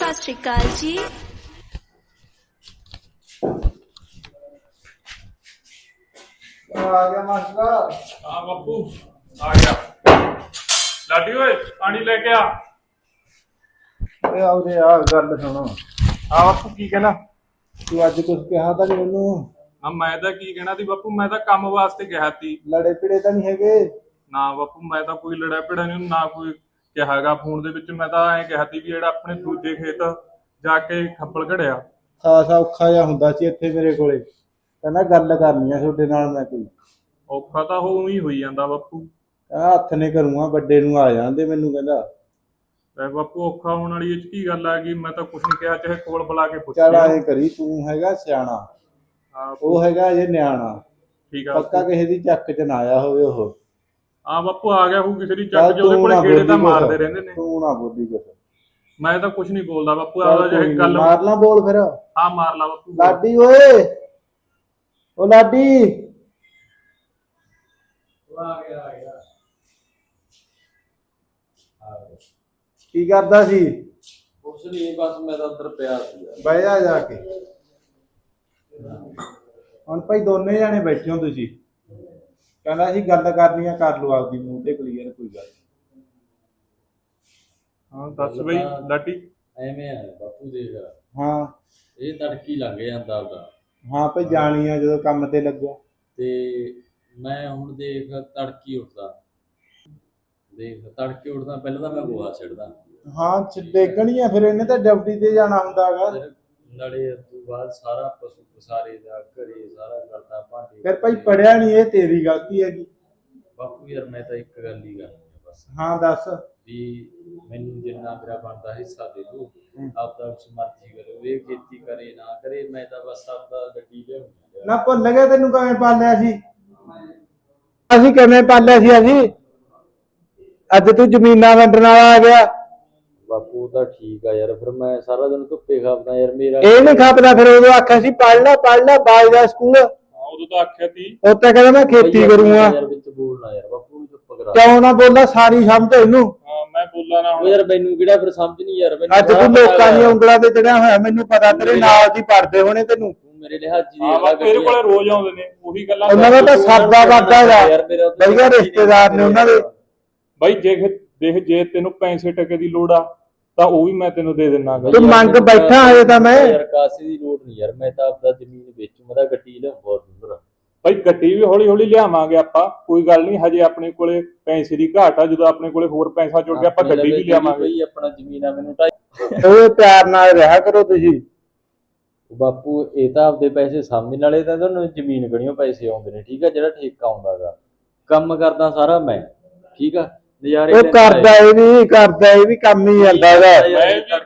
ਸਤਿ ਸ਼੍ਰੀ ਅਕਾਲ ਜੀ। ਆ ਗਿਆ ਮਾਸਟਰ। ਹਾਂ ਬਾਪੂ ਆ ਗਿਆ। ਲਾਡੀ ਓਏ ਪਾਣੀ ਲੈ ਕੇ ਆ। ਓਏ ਆਉਦੇ ਆ ਗੱਲ ਸੁਣ। ਆ ਬਾਪੂ ਕੀ ਕਹਿਣਾ? ਤੂੰ ਅੱਜ ਕੁਝ ਕਿਹਾ ਤਾਂ ਨੀ ਮੈਨੂੰ? ਆ ਮੈਂ ਤਾਂ ਕੀ ਕਹਿਣਾ ਸੀ ਬਾਪੂ ਮੈਂ ਤਾਂ ਕੰਮ ਵਾਸਤੇ ਗਿਆ ਸੀ। ਲੜੇ ਪਿੜੇ ਤਾਂ ਨਹੀਂ ਹੈਗੇ? ਨਾ ਬਾਪੂ ਮੈਂ ਤਾਂ ਕੋਈ ਲੜਾ ਭਿੜਾ ਨਹੀਂ ਨਾ ਕੋਈ ਕਿਹਾਗਾ ਫੋਨ ਦੇ ਵਿੱਚ ਮੈਂ ਤਾਂ ਐਂ ਕਿਹਾ ਸੀ ਵੀ ਜਿਹੜਾ ਆਪਣੇ ਦੂਜੇ ਖੇਤ ਜਾ ਕੇ ਖੱਪਲ ਘੜਿਆ। ਖਾਸਾ ਔਖਾ ਜਿਹਾ ਹੁੰਦਾ ਸੀ ਇੱਥੇ ਮੇਰੇ ਕੋਲੇ। ਕਹਿੰਦਾ ਗੱਲ ਕਰਨੀ ਆ ਤੁਹਾਡੇ ਨਾਲ ਮੈਂ ਕੋਈ। ਔਖਾ ਤਾਂ ਉਹ ਹੀ ਹੋਈ ਜਾਂਦਾ ਬਾਪੂ। ਕਹਿੰਦਾ ਹੱਥ ਨੇ ਕਰੂੰਗਾ ਵੱਡੇ ਨੂੰ ਆ ਜਾਂਦੇ ਮੈਨੂੰ ਕਹਿੰਦਾ। ਤੇ ਬਾਪੂ ਔਖਾ ਹੋਣ ਵਾਲੀ ਇਹ ਚ ਕੀ ਗੱਲ ਆ ਗਈ? ਮੈਂ ਤਾਂ ਕੁਛ ਨਹੀਂ ਕਿਹਾ ਚਾਹੇ ਕੋਲ ਬੁਲਾ ਕੇ ਪੁੱਛ ਚੱਲ ਲਿਓ। ਐ ਕਰੀ ਤੂੰ ਹੈਗਾ ਸਿਆਣਾ। ਹਾਂ, ਉਹ ਹੈਗਾ ਜੇ ਨਿਆਣਾ। ਠੀਕ ਆ ਪੱਕਾ ਕਿਸੇ ਦੀ ਚੱਕ ਚ ਨਾ ਆਇਆ ਹੋਵੇ ਉਹ। ਆ ਬਾਪੂ ਆ ਗਿਆ ਹੂ ਕਿਸੇ ਦੀ ਚੱਕ ਚ ਉਹਦੇ ਤੂੰ ਕੋਲੇ ਗੇੜੇ ਤਾਂ। ਮਾਰਦੇ ਰਹਿੰਦੇ ਨੇ। ਤੂੰ ਨਾ ਬੋਲੀ ਕੁਛ। ਮੈਂ ਤਾਂ ਕੁਛ ਨਹੀਂ ਬੋਲਦਾ ਬਾਪੂ ਕੋਈ ਜੇ ਗੱਲ ਮਾਰ ਲਾ ਬੋਲ ਫਿਰ। ਆ ਮਾਰ ਲਾ ਬਾਪੂ ਲਾਡੀ ਓਏ। ਓ ਲਾਡੀ। ਕੀ ਕਰਦਾ ਸੀ? ਕੁਛ ਨਹੀਂ ਬਸ ਮੈਂ ਤਾਂ ਅੰਦਰ ਪਿਆ ਸੀ ਬਹਿ ਜਾ ਜਾ ਕੇ। ਹੁਣ ਭਾਈ ਦੋਨੇ ਜਾਣੇ ਬੈਠੇ ਹੋ ਤੁਸੀਂ। ਕਹਿੰਦਾ ਸੀ ਗੱਲ ਕਰਨੀ ਆ ਕਰ ਲਓ ਆਪਦੀ ਮੂੰਹ ਤੇ ਕਲੀਅਰ ਕੋਈ ਗੱਲ ਨੀ। ਹਾਂ ਦੱਸ ਬਈ ਲਾਡੀ। ਐਵੇਂ ਆ ਬਾਪੂ ਦੇਖ। ਹਾਂ। ਇਹ ਤੜਕੀ ਲੰਘ ਜਾਂਦਾ ਉਹਦਾ ਹਾਂ ਭਾਈ ਜਾਣੀ ਆ ਜਦੋਂ ਕੰਮ ਤੇ ਲੱਗਿਆ। ਤੇ ਮੈਂ ਹੁਣ ਦੇਖ ਤੜਕੀ ਉੱਠਦਾ। ਦੇਖ ਤੜਕੇ ਉੱਠਦਾ ਪਹਿਲਾਂ ਤਾਂ ਮੈਂ ਗੋਹਾ ਛੱਡਦਾ ਹਾਂ ਚ- ਡੇਗਣੀ ਆ ਫਿਰ ਇਹਨੇ ਤਾਂ ਡਿਊਟੀ ਤੇ ਜਾਣਾ ਹੁੰਦਾਗਾ ਫਿਰ ਨਾਲੇ ਤੋਂ ਬਾਅਦ ਸਾਰਾ ਪਸ਼ੂ ਪਸਾਰੇ ਦਾ ਘਰੇ ਸਾਰਾ ਕਰਦਾ ਭਾਂਡੇ ਫਿਰ ਭਾਈ ਪੜਿਆ ਨਹੀਂ ਇਹ ਤੇਰੀ ਗਲਤੀ ਹੈਗੀ। ਬਾਪੂ ਯਾਰ ਮੈਂ ਤਾਂ ਇੱਕ ਗੱਲ ਹੀ ਕਰਨੀ ਬਸ। ਹਾਂ ਦੱਸ। ਵੀ ਮੈਨੂੰ ਜਿੰਨਾ ਮੇਰਾ ਬਣਦਾ ਹਿੱਸਾ ਦੇ ਦੋ। ਆਪਦਾ ਉਸ ਮਰਜ਼ੀ ਕਰੋ। ਇਹ ਖੇਤੀ ਕਰੇ ਨਾ ਕਰੇ ਮੈਂ ਤਾਂ ਬਸ ਆਪਦਾ ਗੱਡੀ ਲਿਆਉਂਗਾ ਨਾ ਭੁੱਲ ਗਿਆ ਤੈਨੂੰ ਕਿਵੇਂ ਪਾਲਿਆ ਸੀ? ਅਸੀਂ ਕਿਵੇਂ ਪਾਲਿਆ ਸੀ ਅਸੀਂ? ਅੱਜ ਤੂੰ ਜ਼ਮੀਨਾਂ ਵੰਡਣ ਵਾਲਾ ਆ ਗਿਆ। ਬਾਪੂ ਤਾਂ ਠੀਕ ਆ ਯਾਰ ਫਿਰ ਮੈਂ ਸਾਰਾ ਦਿਨ ਧੁੱਪੇ ਖਾਪਦਾ ਯਾਰ ਮੇਰਾ ਇਹ ਨਹੀਂ ਖਾਪਦਾ ਫਿਰ ਉਦੋਂ ਆਖਿਆ ਸੀ ਪੜ ਲੈ ਪੜ ਲੈ ਬਾਜ ਦਾ ਸਕੂਲ। ਹਾਂ ਉਦੋਂ ਤਾਂ ਆਖਿਆ ਸੀ ਉੱਤੇ ਕਹਿੰਦਾ ਮੈਂ ਖੇਤੀ ਕਰੂੰਗਾ। ਯਾਰ ਵਿੱਚ ਬੋਲਣਾ ਯਾਰ ਬਾਪੂ ਨੂੰ ਚੁੱਪ ਕਰਾ। ਕਿਉਂ ਨਾ ਬੋਲਦਾ ਸਾਰੀ ਸਮਝ ਇਹਨੂੰ। ਹਾਂ ਮੈਂ ਬੋਲਾਂ ਨਾ ਉਹ ਹੁਣ ਯਾਰ ਮੈਨੂੰ ਕਿਹੜਾ ਫਿਰ ਸਮਝ ਨਹੀਂ ਯਾਰ ਮੈਨੂੰ ਅੱਜ ਤੂੰ ਲੋਕਾਂ ਦੀਆਂ। ਉਂਗਲਾਂ ਤੇ ਚੜਿਆ ਹੋਇਆ ਮੈਨੂੰ ਪਤਾ ਤੇਰੇ ਨਾਲ ਦੀ ਪੜਦੇ ਹੋਣੇ ਤੈਨੂੰ। ਤੂੰ ਮੇਰੇ ਲਿਹਾਜੀ ਦੀ ਹਾਂ ਇਹਦੇ ਕੋਲੇ ਰੋਜ਼ ਆਉਂਦੇ ਨੇ ਉਹੀ ਗੱਲਾਂ ਉਹਨਾਂ ਦਾ ਤਾਂ ਸਰਦਾ ਵਾਦਾ ਹੈਗਾ। ਤਾਂ ਵਧੀਆ ਰਿਸ਼ਤੇਦਾਰ ਨੇ ਉਹਨਾਂ ਦੇ। ਬਾਈ ਜੇ ਦੇਖ ਜੇ ਤੈਨੂੰ ਪੈਸੇ ਟਕੇ ਦੀ ਲੋੜ ਆ ਤਾਂ ਉਹ ਵੀ ਮੈਂ ਤੈਨੂੰ ਦੇ ਦਿੰਨਾ ਗਾ ਤੂੰ ਮੰਗ ਬੈਠਾ ਹਜੇ ਤਾਂ ਮੈਂ। ਯਾਰ ਕਾਸੇ ਦੀ ਲੋੜ ਨਹੀਂ ਯਾਰ ਮੈਂ ਤਾਂ ਆਪਦਾ ਜ਼ਮੀਨ ਵੇਚੂ ਮੈਂ ਤਾਂ ਗੱਡੀ ਲਿਆਉਂ ਬਹੁਤ ਦੂਰ। ਬਾਈ ਗੱਡੀ ਵੀ ਹੌਲੀ ਹੌਲੀ ਲਿਆਵਾਂਗੇ ਆਪਾਂ ਕੋਈ ਗੱਲ ਨਹੀਂ ਹਜੇ ਆਪਣੇ ਕੋਲੇ ਪੈਸੇ ਦੀ ਘਾਟ ਆ ਜਦੋਂ ਆਪਣੇ ਕੋਲੇ ਹੋਰ ਪੈਸਾ ਜੁੜ ਗਿਆ ਆਪਾਂ ਗੱਡੀ ਵੀ ਲਿਆਵਾਂਗੇ। ਬਈ ਆਪਣਾ ਜ਼ਮੀਨ ਆ ਮੈਨੂੰ ਢਾਈ ਉਹ ਪਿਆਰ ਨਾਲ ਰਿਹਾ ਕਰੋ ਤੁਸੀਂ। ਬਾਪੂ ਇਹ ਤਾਂ ਆਪਦੇ ਪੈਸੇ ਸਾਹਮਣੇ ਵਾਲੇ ਤਾਂ ਤੁਹਾਨੂੰ ਜ਼ਮੀਨ ਗਣੀਓ ਪੈਸੇ ਆਉਂਦੇ ਨੇ ਠੀਕ ਆ ਜਿਹੜਾ ਠੇਕਾ ਆਉਂਦਾਗਾ ਕੰਮ ਕਰਦਾ ਸਾਰਾ ਮੈਂ ਠੀਕ ਆ? ਨਜ਼ਾਰੇ ਉਹ ਕਰਦਾ ਇਹ ਵੀ ਕਰਦਾ ਇਹ ਵੀ ਕੰਮ ਹੀ ਜਾਂਦਾ ਹੈਗਾ ਯਾਰ, ਮੈਂ ਵੀ ਥੱਕ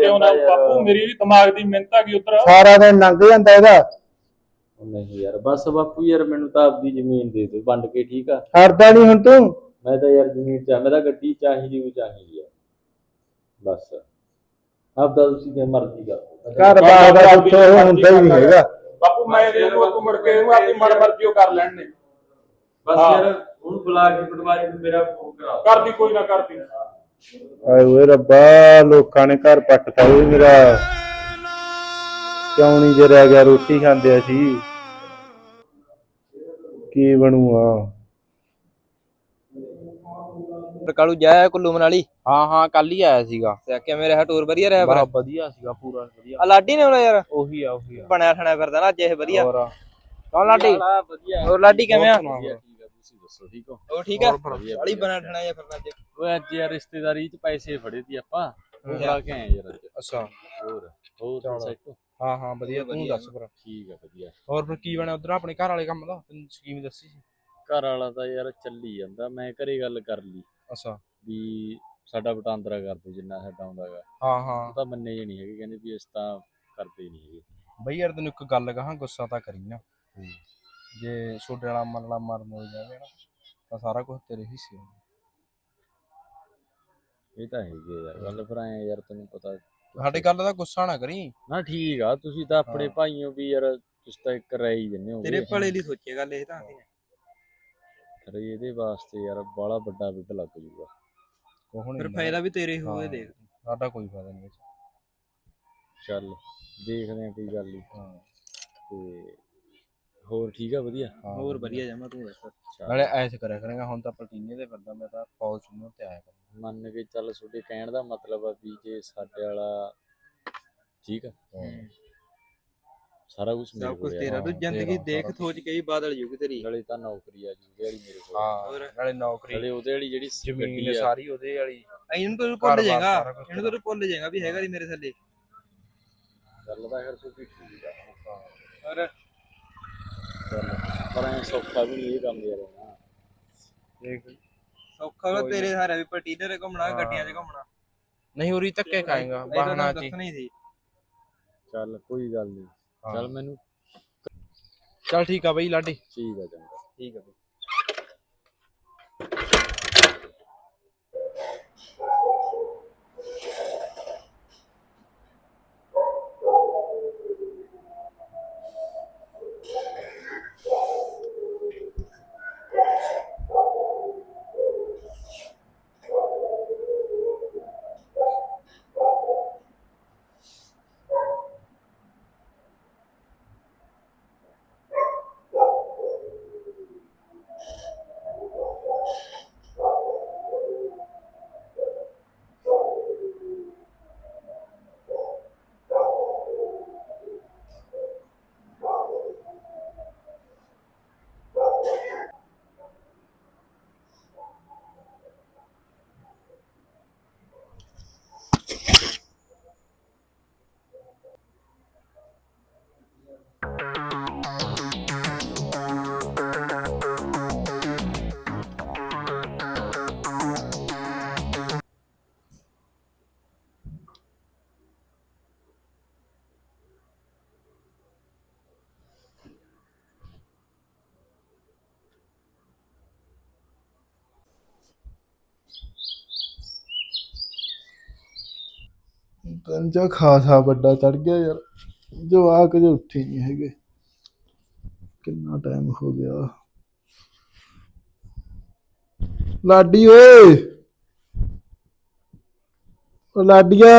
ਕੇ ਉਹਨਾਂ। ਬਾਪੂ ਮੇਰੀ ਵੀ ਦਿਮਾਗ ਦੀ ਮਿਹਨਤ ਆ ਗਈ ਉਤਰ ਸਾਰਾ ਦਿਨ ਲੰਘ ਜਾਂਦਾ ਇਹਦਾ। ਨਹੀਂ ਯਾਰ ਬਸ ਬਾਪੂ ਯਾਰ ਮੈਨੂੰ ਤਾਂ ਆਪਦੀ ਜ਼ਮੀਨ ਦੇ ਦਿਓ ਵੰਡ ਕੇ ਠੀਕ ਆ। ਹਰਦਾ ਨਹੀਂ ਹੁਣ ਤੂੰ। ਮੈਂ ਤਾਂ ਯਾਰ ਜ਼ਮੀਨ ਚਾਹ ਮੈਂ ਤਾਂ ਗੱਡੀ ਚਾਹੀਦੀ ਉਹ ਚਾਹੀਦੀ ਆ। ਬਸ। ਆਪਦਾ ਤੁਸੀਂ ਜੇ ਮਰਜ਼ੀ ਕਰੋ। ਘਰ ਬਾਰ ਦਾ ਉੱਥੇ ਹੁੰਦਾ ਹੀ ਨਹੀਂ ਹੈਗਾ। ਬਾਪੂ ਮੈਂ ਇਹਦੇ ਨੂੰ ਤੂੰ ਮੁੜ ਕੇ ਇਹਨੂੰ ਆਪਣੀ ਮਨ ਮਰਜ਼ੀ ਉਹ ਕਰ ਲੈਣ ਨੇ ਬਸ। ਯਾਰ ਹੁਣ ਬੁਲਾ ਕੇ ਪਟਵਾਰੀ ਨੂੰ ਮੇਰਾ ਉਹ ਕਰਾ ਕਰਦੀ ਕੋਈ ਨਾ ਕਰਦੀ। ਆਏ ਓਏ ਰੱਬਾ ਲੋਕਾਂ ਨੇ ਘਰ ਪੱਟਤਾ ਓਏ ਮੇਰਾ। ਕਿਉਂ ਨਹੀਂ ਜੇ ਰਹਿ ਗਿਆ ਰੋਟੀ ਖਾਂਦੇ ਅਸੀਂ ਕੀ ਬਣੂਆ? ਕਾਲੂ ਜਾਇਆ ਕੁੱਲੂ ਮਨਾਲੀ? ਹਾਂ ਹਾਂ ਕੱਲ ਹੀ ਆਇਆ ਸੀਗਾ। ਤੇ ਕਿਵੇਂ ਰਿਹਾ ਟੂਰ ਵਧੀਆ ਰਿਹਾ ਬੜਾ ਵਧੀਆ ਸੀਗਾ ਪੂਰਾ ਵਧੀਆ। ਆ ਲਾਡੀ ਨੇ ਆਉਣਾ ਯਾਰ? ਉਹੀ ਆ ਉਹੀ ਆ। ਬਣਿਆ ਠਣਿਆ ਫਿਰਦਾ ਨਾ ਅੱਜ ਇਹ ਵਧੀਆ। ਹੋਰ। ਕੌਣ ਲਾਡੀ? ਵਧੀਆ। ਹੋਰ ਲਾਡੀ ਕਿਵੇਂ ਆ? ਤੁਸੀਂ ਦੱਸੋ ਠੀਕ ਹੋ? ਉਹ ਠੀਕ ਆ? ਵਾਲੀ ਬਣਿਆ ਠਣਿਆ ਜਿਹਾ ਫਿਰਦਾ ਅੱਜ ਓਏ ਅੱਜ ਯਾਰ ਰਿਸ਼ਤੇਦਾਰੀ ਚ ਪੈਸੇ ਫੜੇ ਤੀ ਆਪਾਂ। ਉਹ। ਲਾ ਕੇ ਆਏ ਯਾਰ ਅੱਜ। ਅੱਛਾ। ਹੋਰ ਹੋਰ ਚਲੋ। ਸੈੱਟ ਹਾਂ? ਹਾਂ ਵਧੀਆ ਤੂੰ ਵਧੀਆ। ਦੱਸ ਫਿਰ ਠੀਕ ਆ ਵਧੀਆ। ਹੋਰ ਫਿਰ ਕੀ ਬਣਿਆ ਉਧਰ ਆਪਣੇ ਘਰ ਵਾਲੇ ਕੰਮ ਦਾ? ਤੈਨੂੰ ਸਕੀਮ ਦੱਸੀ ਸੀ। ਘਰ ਵਾਲਾ ਤਾਂ ਯਾਰ ਚੱਲੀ ਜਾਂਦਾ। ਮੈਂ ਘਰੇ ਗੱਲ ਕਰ ਲਈ। ਅੱਛਾ। ਵੀ ਸਾਡਾ ਵਟਾਂਦਰਾ ਕਰ ਦੋ ਜਿੰਨਾ ਸਾਡਾ ਆਉਂਦਾਗਾ। ਹਾਂ ਹਾਂ। ਉਹ ਤਾਂ ਮੰਨੇ ਜੇ ਨਹੀਂ ਹੈਗੇ। ਕਹਿੰਦੇ ਵੀ ਇਸ ਤਾਂ ਕਰਦੇ ਨਹੀਂ ਹੈਗੇ। ਬਈ ਯਾਰ ਤੈਨੂੰ ਇੱਕ ਗੱਲ ਕਹਾਂ ਗੁੱਸਾ ਤਾਂ ਕਰੀ ਨਾ। ਹੂੰ। ਜੇ ਛੋਡੇ ਵਾਲਾ ਮਰਲਾ ਮਰਨ ਹੋ ਜਾਵੇ ਨਾ ਤਾਂ ਸਾਰਾ ਕੁਝ ਤੇਰੇ ਹਿੱਸੇ ਹੋਊ। ਇਹ ਤਾਂ ਹੈਗੇ ਯਾਰ ਗੱਲ ਫਿਰ ਆਏ ਯਾਰ ਤੈਨੂੰ ਪਤਾ ਸਾਡੇ ਗੱਲ ਦਾ ਗੁੱਸਾ ਨਾ ਕਰੀ। ਨਾ ਠੀਕ ਆ ਤੁਸੀਂ ਤਾਂ ਆਪਣੇ ਹਾਂ। ਭਾਈਓ ਵੀ ਯਾਰ ਤੁਸੀਂ ਤਾਂ ਇੱਕ ਰਹਿ ਹੀ ਦਿੰਦੇ ਹੋ ਤੇਰੇ ਭਲੇ ਲਈ ਸੋਚੇ ਗੱਲ ਇਹ ਤਾਂ ਫਿਰ ਇਹਦੇ ਵਾਸਤੇ ਯਾਰ ਬੜਾ ਵੱਡਾ ਬਿੱਦ ਲੱਗ ਜੂਗਾ। ਕੋਹ ਨਹੀਂ ਫਿਰ ਫਾਇਦਾ ਵੀ ਤੇਰੇ ਹੀ ਹੋਵੇ ਹਾਂ। ਦੇਖ। ਸਾਡਾ ਕੋਈ ਫਾਇਦਾ ਨਹੀਂ ਵਿੱਚ ਚੱਲ ਦੇਖਦੇ ਆ ਕੋਈ ਗੱਲ ਨਹੀਂ ਹਾਂ। ਤੇ ਹੋਰ ਠੀਕ ਆ ਵਧੀਆ? ਹਾਂ ਹੋਰ ਵਧੀਆ। ਜਮਾ ਤੂੰ ਦੱਸ। ਨਾਲੇ ਐਸ ਕਰਿਆ ਕਰਾਂਗਾ ਹੁਣ ਤਾਂ ਪਲਟੀਨੇ ਤੇ ਫਿਰਦਾ ਮੈਂ ਤਾਂ ਫੋਰਚੂਨਰ ਤੇ ਆਇਆ ਕਰਾਂ ਮੰਨ ਕੇ ਚੱਲ ਤੁਹਾਡੇ ਕਹਿਣ ਦਾ ਮਤਲਬ ਆ ਵੀ ਜੇ ਸਾਡੇ ਵਾਲਾ ਠੀਕ ਆ। ਸਾਰਾ ਕੁਝ ਮੇਰੇ ਸਭ ਕੁਝ ਕੋਲ ਤੇਰਾ ਆ ਤੂੰ ਹਾਂ, ਜ਼ਿੰਦਗੀ ਤੇਰਾ ਦੇਖ ਸਾਰਾ ਕੇ ਹੀ ਬਾਦਲ ਜੂਗੀ ਤੇਰੀ। ਨਾਲੇ ਤਾਂ ਨੌਕਰੀ ਆ ਜੀ ਉਹਦੇ ਵਾਲੀ ਮੇਰੇ ਕੋਲ। ਹਾਂ ਹੋਰ? ਨਾਲੇ ਨੌਕਰੀ ਨਾਲੇ ਉਹਦੇ ਵਾਲੀ ਜਿਹੜੀ ਜ਼ਮੀਨ ਗੱਡੀ ਆ। ਸਾਰੀ ਉਹਦੇ ਵਾਲੀ। ਇਹਨੂੰ ਤੂੰ ਘਰ-ਬਾਰ ਭੁੱਲ ਜਾਏਗਾ ਸਾਰਾ ਕੁਛ ਇਹਨੂੰ ਤੂੰ ਭੁੱਲ ਜਾਏਗਾ ਵੀ ਹੈਗਾ ਨਹੀਂ ਮੇਰੇ ਥੱਲੇ। ਗੱਲ ਤਾਂ ਫਿਰ ਤੁਹਾਡੀ ਠੀਕ ਆ। ਹੋਰ? ਚੱਲ ਪਰ ਐ ਸੌਖਾ ਵੀ ਨਹੀਂ ਇਹ ਕੰਮ ਯਾਰ ਨਾ ਦੇਖ। ਸੌਖਾ ਵਾ ਕੋਈ ਤੇਰੇ ਹਾਰੇ ਵੀ ਪਟੀਨੇ ਤੇ ਘੁੰਮਣਾ ਹਾਂ। ਗੱਡੀਆਂ 'ਚ ਘੁੰਮਣਾ। ਨਹੀਂ ਉਰੀ ਧੱਕੇ ਖਾਏਗਾ ਇਹ ਤਾਂ ਬਹਾਨਾ ਤੈਨੂੰ ਜੀ ਦੱਸਣਾ ਹੀ ਸੀ। ਚੱਲ ਕੋਈ ਗੱਲ ਨਹੀਂ। ਚੱਲ ਮੈਨੂੰ ਚੱਲ ਠੀਕ ਆ ਬਈ ਲਾਡੀ। ਠੀਕ ਆ ਚੰਗਾ। ਠੀਕ ਆ ਬਈ। ਕੰਜਾ ਖਾਸਾ ਵੱਡਾ ਚੜ ਗਿਆ ਯਾਰ। ਜਵਾਕ ਜੇ ਉੱਠੇ ਨਹੀਂ ਹੈਗੇ। ਕਿੰਨਾ ਟਾਈਮ ਹੋ ਗਿਆ। ਲਾਡੀ ਓਏ। ਓ ਲਾਡੀਆ।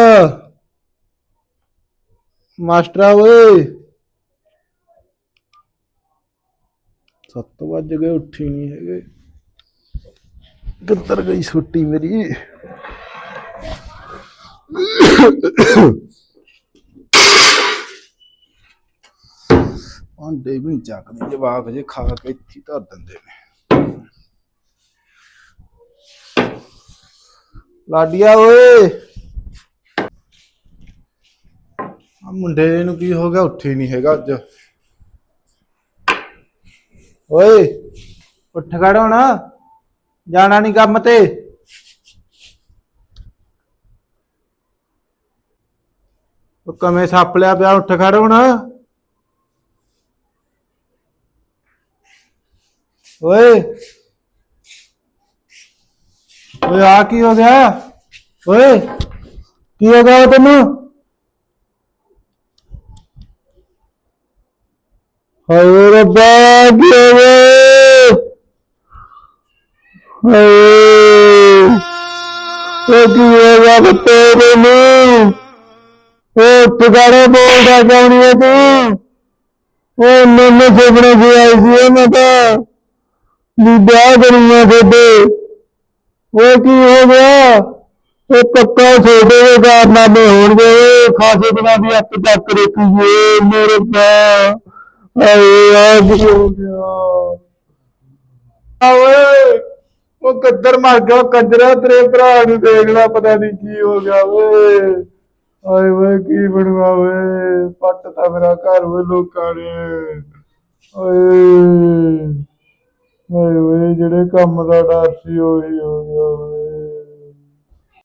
ਮਾਸਟਰਾ ਓਏ। ਸੱਤ ਵੱਜ ਗਏ, ਉੱਠੀ ਨਹੀਂ ਹੈਗੇ। ਕਿੱਧਰ ਗਈ ਛੁੱਟੀ ਮੇਰੀ? ਭਾਂਡੇ ਵੀ ਨਹੀਂ ਚੱਕਦੇ, ਜਵਾਕ ਜੇ ਖਾ ਕੇ ਇੱਥੇ ਧਰ ਦਿੰਦੇ ਨੇ। ਲਾਡੀਆ ਓਏ। ਆ ਮੁੰਡੇ ਨੂੰ ਕੀ ਹੋ ਗਿਆ, ਉੱਠੇ ਨਹੀਂ ਹੈਗਾ ਅੱਜ। ਓਏ, ਉੱਠ ਖੜ ਹੁਣ, ਜਾਣਾ ਨਹੀਂ ਕੰਮ ਤੇ। ਉਹ ਕਮੇ ਸੱਪ ਲਿਆ ਪਿਆ, ਉੱਠ ਖੜ ਹੁਣ। ਓਏ। ਓਏ, ਆ ਕੀ ਹੋ ਗਿਆ? ਓਏ, ਕੀ ਹੋ ਗਿਆ ਤੈਨੂੰ? ਹਾਏ ਰੱਬਾ, ਕੀ ਹੋ ਗਿਆ? ਹਾਏ। ਉਹ ਕੀ ਹੋ ਗਿਆ ਬੱਤੇ ਨੂੰ ਉਹ ਟਿਕਾਣੇ ਬੋਲਦਾ ਕਿਉਂ ਹੈ ਤੂੰ? ਉਹ ਮੈਨੂੰ ਸੁਪਨੇ ਚ ਆਈ ਸੀ ਉਹ ਮੈਂ ਤਾਂ। ਵੀ ਵਿਆਹ ਕਰੀਆਂ ਤੁਹਾਡੇ। ਉਹ ਕੀ ਹੋ ਗਿਆ? ਉਹ ਪੱਕਾ ਛੋਟੇ ਦੇ ਕਾਰਨਾਮੇ ਹੋਣਗੇ। ਖਾਸੇ ਦਿਨਾਂ ਦੀ ਅੱਤ ਤੱਕ ਰੱਖੀਏ ਮੇਰੇ ਪਾ ਆਏ ਆ ਕੀ ਹੋ ਗਿਆ? ਆ ਓਏ, ਉਹ ਕੱਦਰ ਮਰ ਗਿਆ, ਉਹ ਕੰਜਰਾ ਤੇਰੇ ਭਰਾ ਨੂੰ ਦੇਖ ਲੈ, ਪਤਾ ਨਹੀਂ ਕੀ ਹੋ ਗਿਆ ਓਏ। ਆਏ ਓਏ ਕੀ ਬਣਵਾ ਪੱਟ ਤਾਂ ਮੇਰਾ ਘਰ ਵੇ ਲੋਕਾਂ ਨੇ। ਓਏ ਓਏ ਜਿਹੜੇ ਕੰਮ ਦਾ ਡਰ ਸੀ, ਉਹੀ ਹੋ ਗਿਆ ਓਏ